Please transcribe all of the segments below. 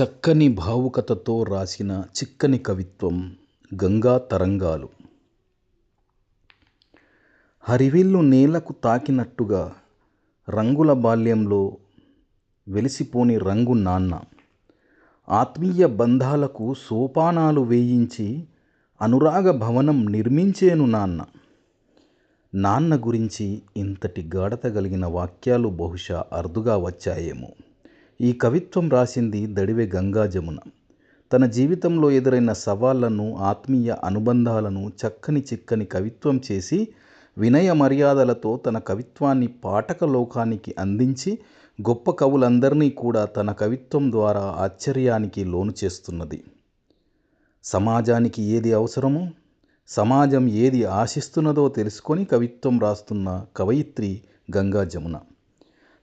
చక్కని భావుకతతో రాసిన చిక్కని కవిత్వం గంగా తరంగాలు. హరివిల్లు నేలకు తాకినట్టుగా రంగుల బాల్యంలో వెలిసిపోని రంగు నాన్న. ఆత్మీయ బంధాలకు సోపానాలు వేయించి అనురాగ భవనం నిర్మించేను నాన్న. నాన్న గురించి ఇంతటి గాఢత కలిగిన వాక్యాలు బహుశా అరుదుగా వచ్చాయేమో. ఈ కవిత్వం రాసింది దడివే గంగా జమున. తన జీవితంలో ఎదురైన సవాళ్ళను ఆత్మీయ అనుబంధాలను చక్కని చిక్కని కవిత్వం చేసి వినయ మర్యాదలతో తన కవిత్వాన్ని పాఠక లోకానికి అందించి గొప్ప కవులందరినీ కూడా తన కవిత్వం ద్వారా ఆశ్చర్యానికి లోను చేస్తున్నది. సమాజానికి ఏది అవసరమో సమాజం ఏది ఆశిస్తున్నదో తెలుసుకొని కవిత్వం రాస్తున్న కవయిత్రి గంగా జమున.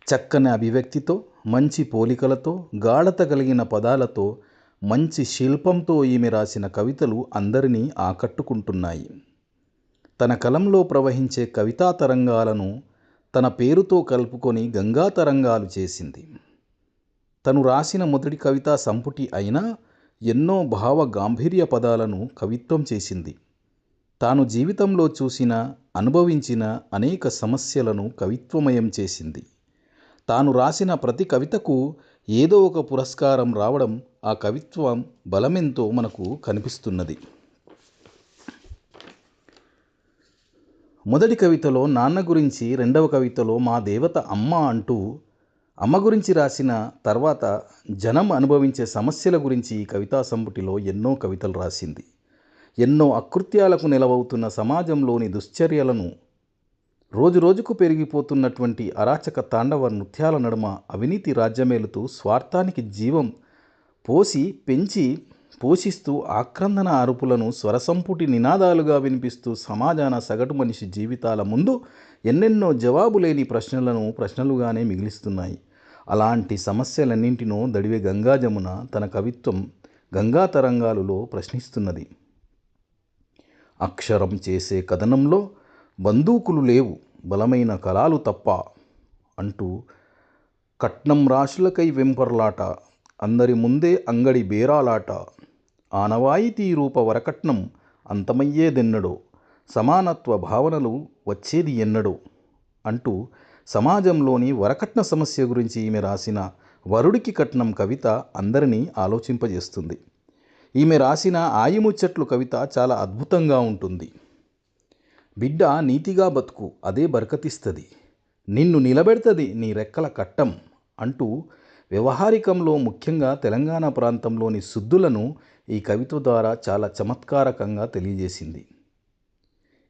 చక్కని అభివ్యక్తితో మంచి పోలికలతో గాఢత కలిగిన పదాలతో మంచి శిల్పంతో ఈమె రాసిన కవితలు అందరినీ ఆకట్టుకుంటున్నాయి. తన కలంలో ప్రవహించే కవితా తరంగాలను తన పేరుతో కలుపుకొని గంగా తరంగాలు చేసింది. తను రాసిన మొదటి కవితా సంపుటి అయినా ఎన్నో భావ గాంభీర్య పదాలను కవిత్వం చేసింది. తాను జీవితంలో చూసిన అనుభవించిన అనేక సమస్యలను కవిత్వమయం చేసింది. తాను రాసిన ప్రతి కవితకు ఏదో ఒక పురస్కారం రావడం ఆ కవిత్వం బలమెంతో మనకు కనిపిస్తున్నది. మొదటి కవితలో నాన్న గురించి రెండవ కవితలో మా దేవత అమ్మ అంటూ అమ్మ గురించి రాసిన తర్వాత జనం అనుభవించే సమస్యల గురించి ఈ కవితా సంపుటిలో ఎన్నో కవితలు రాసింది. ఎన్నో అకృత్యాలకు నిలవవుతున్న సమాజంలోని దుశ్చర్యలను రోజురోజుకు పెరిగిపోతున్నటువంటి అరాచక తాండవ నృత్యాల నడుమ అవినీతి రాజ్యమేలుతూ స్వార్థానికి జీవం పోసి పెంచి పోషిస్తూ ఆక్రందన అరుపులను స్వరసంపుటి నినాదాలుగా వినిపిస్తూ సమాజాన సగటు మనిషి జీవితాల ముందు ఎన్నెన్నో జవాబు లేని ప్రశ్నలను ప్రశ్నలుగానే మిగిలిస్తున్నాయి. అలాంటి సమస్యలన్నింటినో దడివే గంగా జమున తన కవిత్వం గంగా తరంగాలులో ప్రశ్నిస్తున్నది. అక్షరం చేసే కథనంలో బందూకులు లేవు బలమైన కళాలు తప్ప అంటూ కట్నం రాశులకై వెంపర్లాట అందరి ముందే అంగడి బేరాలాట ఆనవాయితీ రూప వరకట్నం అంతమయ్యేదెన్నడో సమానత్వ భావనలు వచ్చేది ఎన్నడో అంటూ సమాజంలోని వరకట్న సమస్య గురించి ఈమె రాసిన వరుడికి కట్నం కవిత అందరినీ ఆలోచింపజేస్తుంది. ఈమె రాసిన ఆయిముచ్చట్లు కవిత చాలా అద్భుతంగా ఉంటుంది. బిడ్డ నీతిగా బతుకు అదే బరకతిస్తుంది. నిన్ను నిలబెడుతుంది నీ రెక్కల కట్టం అంటూ వ్యవహారికంలో ముఖ్యంగా తెలంగాణ ప్రాంతంలోని శుద్ధులను ఈ కవిత ద్వారా చాలా చమత్కారకంగా తెలియజేసింది.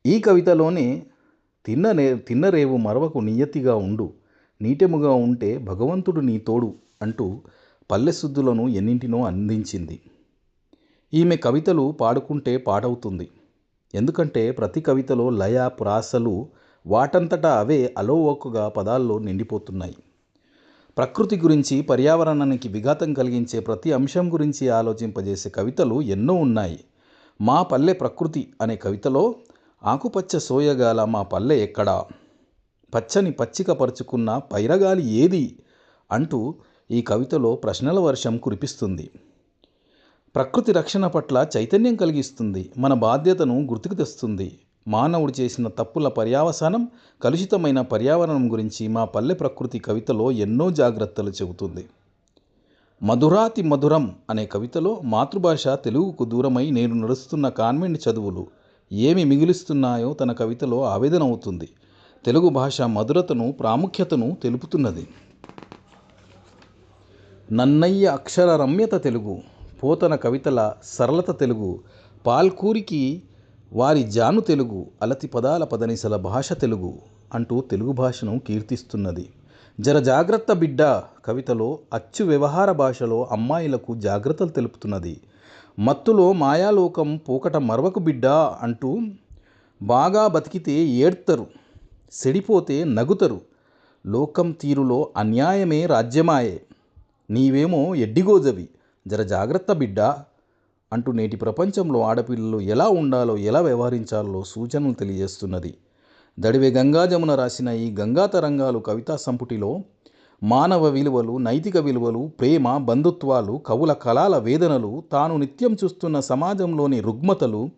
ఈ కవితలోనే తిన్ననే తిన్నరేవు మరవకు నియతిగా ఉండు నీటెముగా ఉంటే భగవంతుడు నీ తోడు అంటూ పల్లె శుద్ధులను ఎన్నింటినో అందించింది. ఈమె కవితలు పాడుకుంటే పాడవుతుంది. ఎందుకంటే ప్రతి కవితలో లయ ప్రాసలు వాటంతటా అవే అలోవోకగా పదాల్లో నిండిపోతున్నాయి. ప్రకృతి గురించి పర్యావరణానికి విఘాతం కలిగించే ప్రతి అంశం గురించి ఆలోచింపజేసే కవితలు ఎన్నో ఉన్నాయి. మా పల్లె ప్రకృతి అనే కవితలో ఆకుపచ్చ సోయగాల మా పల్లె ఎక్కడా? పచ్చని పచ్చిక పరుచుకున్న పైరగాలి ఏది? అంటూ ఈ కవితలో ప్రశ్నల వర్షం కురిపిస్తుంది. ప్రకృతి రక్షణ పట్ల చైతన్యం కలిగిస్తుంది. మన బాధ్యతను గుర్తుకు తెస్తుంది. మానవుడు చేసిన తప్పుల పర్యావసానం కలుషితమైన పర్యావరణం గురించి మా పల్లె ప్రకృతి కవితలో ఎన్నో జాగ్రత్తలు చెబుతుంది. మధురాతి మధురం అనే కవితలో మాతృభాష తెలుగుకు దూరమై నేను నడుస్తున్న కాన్వెంట్ చదువులు ఏమి మిగిలిస్తున్నాయో తన కవితలో ఆవేదన అవుతుంది. తెలుగు భాష మధురతను ప్రాముఖ్యతను తెలుపుతున్నది. నన్నయ్య అక్షర రమ్యత తెలుగు. పోతన కవితల సరళత తెలుగు పాల్కూరికి వారి జాను తెలుగు అలతి పదాల పదనిసల భాష తెలుగు అంటూ తెలుగు భాషను కీర్తిస్తున్నది. జర జాగ్రత్త బిడ్డ కవితలో అచ్చు వ్యవహార భాషలో అమ్మాయిలకు జాగ్రత్తలు తెలుపుతున్నది. మత్తులో మాయాలోకం పూకట మరవకు బిడ్డ అంటూ బాగా బతికితే ఏడ్తరు సెడిపోతే నగుతరు. లోకం తీరులో అన్యాయమే రాజ్యమాయే నీవేమో ఎడ్డిగోజవి. జర జాగ్రత్త బిడ్డ అంటూ నేటి ప్రపంచంలో ఆడపిల్లలు ఎలా ఉండాలో ఎలా వ్యవహరించాలో సూచనలు తెలియజేస్తున్నది. దడివే గంగాజమున రాసిన ఈ గంగా తరంగాలు కవితా సంపుటిలో మానవ విలువలు నైతిక విలువలు ప్రేమ బంధుత్వాలు కవుల కళాల వేదనలు తాను నిత్యం చూస్తున్న సమాజంలోని రుగ్మతలు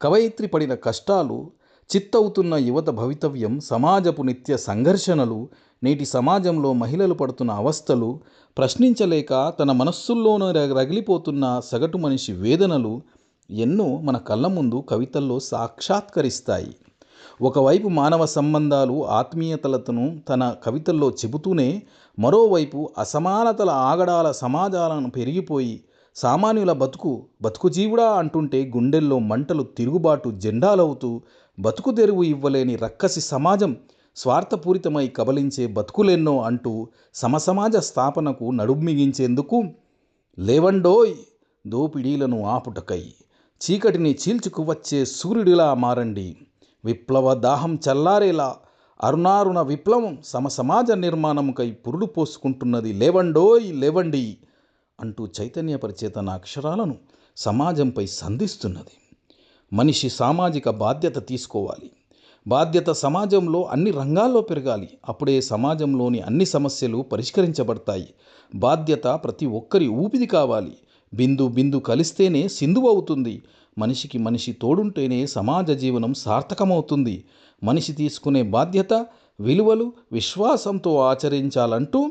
కవయిత్రి పడిన కష్టాలు చిత్తవుతున్న యువత భవితవ్యం సమాజపు నిత్య సంఘర్షణలు నేటి సమాజంలో మహిళలు పడుతున్న అవస్థలు ప్రశ్నించలేక తన మనస్సుల్లోనూ రగిలిపోతున్న సగటు మనిషి వేదనలు ఎన్నో మన కళ్ళ ముందు కవితల్లో సాక్షాత్కరిస్తాయి. ఒకవైపు మానవ సంబంధాలు ఆత్మీయతలతను తన కవితల్లో చెబుతూనే మరోవైపు అసమానతల ఆగడాల సమాజాలను పెరిగిపోయి సామాన్యుల బతుకు బతుకు జీవుడా అంటుంటే గుండెల్లో మంటలు తిరుగుబాటు జెండాలవుతూ బతుకుదెరువు ఇవ్వలేని రక్కసి సమాజం స్వార్థపూరితమై కబలించే బతుకులెన్నో అంటూ సమసమాజ స్థాపనకు నడుమిగించేందుకు లేవండోయ్ దోపిడీలను ఆపుటకై చీకటిని చీల్చుకు వచ్చే సూర్యుడిలా మారండి. విప్లవ దాహం చల్లారేలా అరుణారుణ విప్లవం సమ సమాజ నిర్మాణముకై పురుడు పోసుకుంటున్నది లేవండోయ్ లేవండి అంటూ చైతన్యపరిచేతన అక్షరాలను సమాజంపై సంధిస్తున్నది. మనిషి సామాజిక బాధ్యత తీసుకోవాలి. బాధ్యత సమాజంలో అన్ని రంగాల్లో పెరగాలి. అప్పుడే సమాజంలోని అన్ని సమస్యలు పరిష్కరించబడతాయి. బాధ్యత ప్రతి ఒక్కరి ఊపిరి కావాలి. బిందు బిందు కలిస్తేనే సింధు అవుతుంది. మనిషికి మనిషి తోడుంటేనే సమాజ జీవనం సార్థకమవుతుంది. మనిషి తీసుకునే బాధ్యత విలువలు విశ్వాసంతో ఆచరించాలంటూ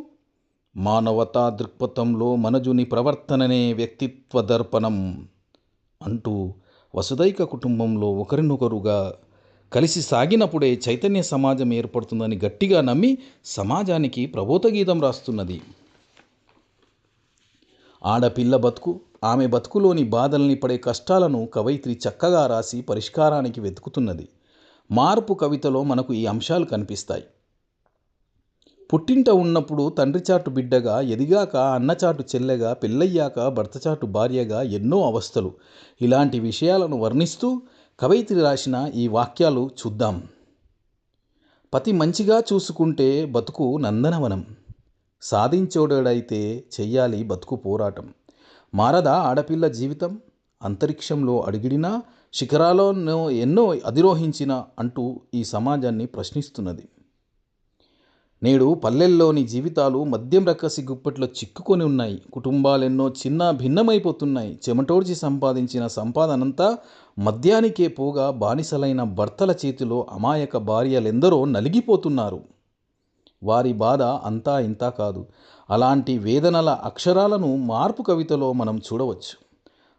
మానవతా దృక్పథంలో మనజుని ప్రవర్తననే వ్యక్తిత్వ దర్పణం అంటూ వసుదైక కుటుంబంలో ఒకరినొకరుగా కలిసి సాగినప్పుడే చైతన్య సమాజం ఏర్పడుతుందని గట్టిగా నమ్మి సమాజానికి ప్రబోధ గీతం రాస్తున్నది. ఆడపిల్ల బతుకు ఆమె బతుకులోని బాధల్ని పడే కష్టాలను కవయిత్రి చక్కగా రాసి పరిష్కారానికి వెతుకుతున్నది. మార్పు కవితలో మనకు ఈ అంశాలు కనిపిస్తాయి. పుట్టింట ఉన్నప్పుడు తండ్రి చాటు బిడ్డగా ఎదిగాక అన్నచాటు చెల్లెగా పెళ్ళయ్యాక భర్తచాటు భార్యగా ఎన్నో అవస్థలు. ఇలాంటి విషయాలను వర్ణిస్తూ కవయిత్రి రాసిన ఈ వాక్యాలు చూద్దాం. పతి మంచిగా చూసుకుంటే బతుకు నందనవనం. సాధించోడైతే చెయ్యాలి బతుకు పోరాటం. మారదా ఆడపిల్ల జీవితం? అంతరిక్షంలో అడిగిడినా శిఖరాలను ఎన్నో అధిరోహించిన అంటూ ఈ సమాజాన్ని ప్రశ్నిస్తున్నది. నేడు పల్లెల్లోని జీవితాలు మద్యం రక్కసి గుప్పట్లో చిక్కుకొని ఉన్నాయి. కుటుంబాలెన్నో చిన్న భిన్నమైపోతున్నాయి. చెమటోడ్చి సంపాదించిన సంపాదనంతా మద్యానికే పోగా బానిసలైన భర్తల చేతిలో అమాయక భార్యలెందరో నలిగిపోతున్నారు. వారి బాధ అంతా ఇంతా కాదు. అలాంటి వేదనల అక్షరాలను మార్పు కవితలో మనం చూడవచ్చు.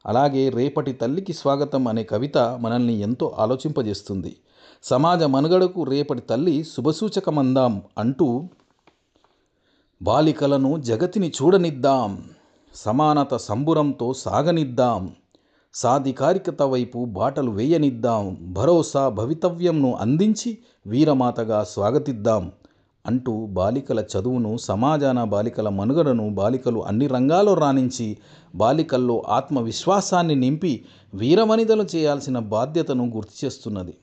అలాగే రేపటి తల్లికి స్వాగతం అనే కవిత మనల్ని ఎంతో ఆలోచింపజేస్తుంది. సమాజ మనుగడకు రేపటి తల్లి శుభసూచకమందాం అంటూ బాలికలను జగతిని చూడనిద్దాం సమానత సంబురంతో సాగనిద్దాం సాధికారికత వైపు బాటలు వేయనిద్దాం భరోసా భవితవ్యంను అందించి వీరమాతగా స్వాగతిద్దాం అంటూ బాలికల చదువును సమాజాన బాలికల మనుగడను బాలికలు అన్ని రంగాల్లో రాణించి బాలికల్లో ఆత్మవిశ్వాసాన్ని నింపి వీరమనిదలు చేయాల్సిన బాధ్యతను గుర్తు చేస్తున్నది.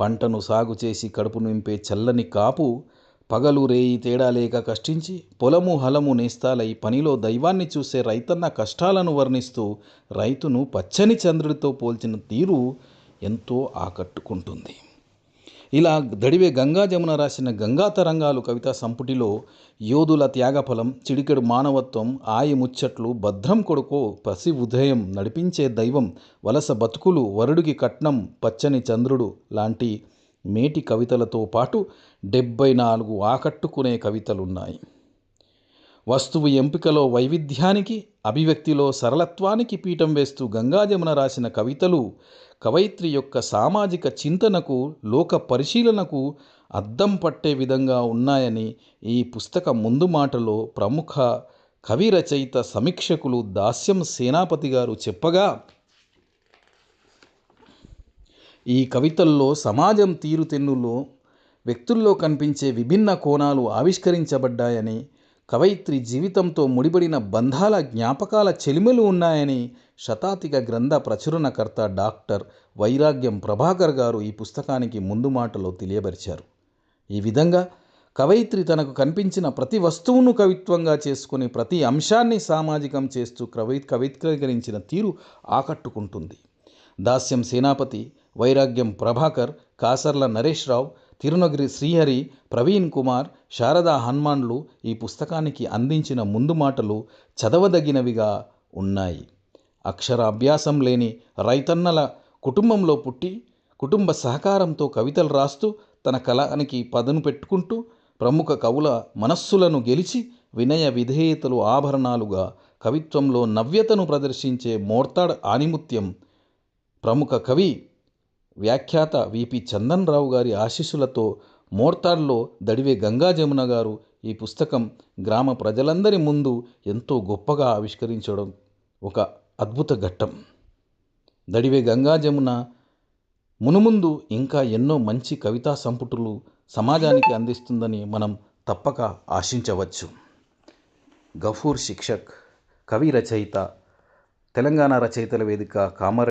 పంటను సాగు చేసి కడుపు నింపే చల్లని కాపు పగలు రేయి తేడా లేక కష్టించి పొలము హలము నేస్తాలై పనిలో దైవాన్ని చూసే రైతన్న కష్టాలను వర్ణిస్తూ రైతును పచ్చని చంద్రుడితో పోల్చిన తీరు ఎంతో ఆకట్టుకుంటుంది. ఇలా దడివే గంగా జమున రాసిన గంగా తరంగాలు కవితా సంపుటిలో యోధుల త్యాగఫలం చిడికెడు మానవత్వం ఆయి ముచ్చట్లు భద్రం కొడుకో పసి ఉదయం నడిపించే దైవం వలస బతుకులు వరుడికి కట్నం పచ్చని చంద్రుడు లాంటి మేటి కవితలతో పాటు డెబ్బై నాలుగు ఆకట్టుకునే కవితలున్నాయి. వస్తువు ఎంపికలో వైవిధ్యానికి అభివ్యక్తిలో సరళత్వానికి పీఠం వేస్తూ గంగాజమున రాసిన కవితలు కవయిత్రి యొక్క సామాజిక చింతనకు లోక పరిశీలనకు అద్దం పట్టే విధంగా ఉన్నాయని ఈ పుస్తక ముందు మాటలో ప్రముఖ కవి రచయిత సమీక్షకులు దాస్యం సేనాపతి గారు చెప్పగా ఈ కవితల్లో సమాజం తీరుతెన్నులో వ్యక్తుల్లో కనిపించే విభిన్న కోణాలు ఆవిష్కరించబడ్డాయని కవయిత్రి జీవితంతో ముడిపడిన బంధాల జ్ఞాపకాల చెలిమలు ఉన్నాయని శతాధిక గ్రంథ ప్రచురణకర్త డాక్టర్ వైరాగ్యం ప్రభాకర్ గారు ఈ పుస్తకానికి ముందు మాటలో తెలియపరిచారు ఈ విధంగా కవయిత్రి తనకు కనిపించిన ప్రతి వస్తువును కవిత్వంగా చేసుకుని ప్రతి అంశాన్ని సామాజికం చేస్తూ కవి కవిత్వీకరించిన తీరు ఆకట్టుకుంటుంది. దాస్యం సేనాపతి వైరాగ్యం ప్రభాకర్ కాసర్ల నరేష్ రావు తిరునగిరి శ్రీహరి ప్రవీణ్ కుమార్ శారదా హన్మాన్లు ఈ పుస్తకానికి అందించిన ముందు మాటలు చదవదగినవిగా ఉన్నాయి. అక్షర అభ్యాసం లేని రైతన్నల కుటుంబంలో పుట్టి కుటుంబ సహకారంతో కవితలు రాస్తూ తన కళానికి పదను పెట్టుకుంటూ ప్రముఖ కవుల మనస్సులను గెలిచి వినయ విధేయతలు ఆభరణాలుగా కవిత్వంలో నవ్యతను ప్రదర్శించే మోర్తాడ్ ఆనిముత్యం ప్రముఖ కవి వ్యాఖ్యాత విపి చందన్ రావు గారి ఆశీస్సులతో మోర్తార్లో దడివే గంగా జమున గారు ఈ పుస్తకం గ్రామ ప్రజలందరి ముందు ఎంతో గొప్పగా ఆవిష్కరించడం ఒక అద్భుత ఘట్టం. దడివే గంగా జమున మునుముందు ఇంకా ఎన్నో మంచి కవితా సంపుటులు సమాజానికి అందిస్తుందని మనం తప్పక ఆశించవచ్చు. గఫూర్ శిక్షక్ కవి రచయిత తెలంగాణ రచయితల వేదిక కామారెడ్డి